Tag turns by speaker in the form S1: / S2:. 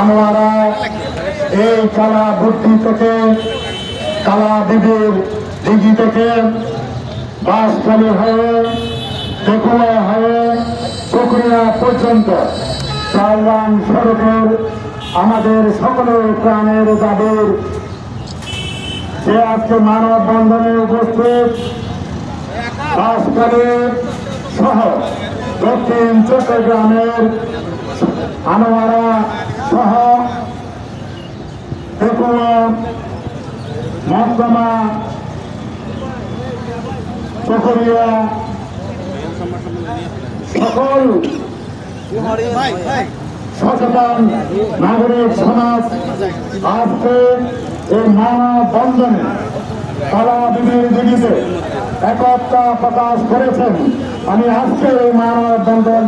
S1: আমরা এই কালা বুদ্ধি থেকে কালা বিবির দিঘি থেকে বাসখালী হয়ে দেখুয়া হয়ে পর্যন্ত সড়কের আমাদের সকলের প্রাণের দাবির। যে আজকে মানব বন্ধনে উপস্থিত বাসখালী সহ দক্ষিণ চট্টগ্রামের আনোয়ারা সহ পেকুয়া মহকুমা চকরিয়া সকল সচেতন নাগরিক সমাজ আজকে এই মানব বন্ধনে তারা বিবির দিদিতে একতা প্রকাশ করেছেন। আমি আজকে এই মহামানব বন্ধন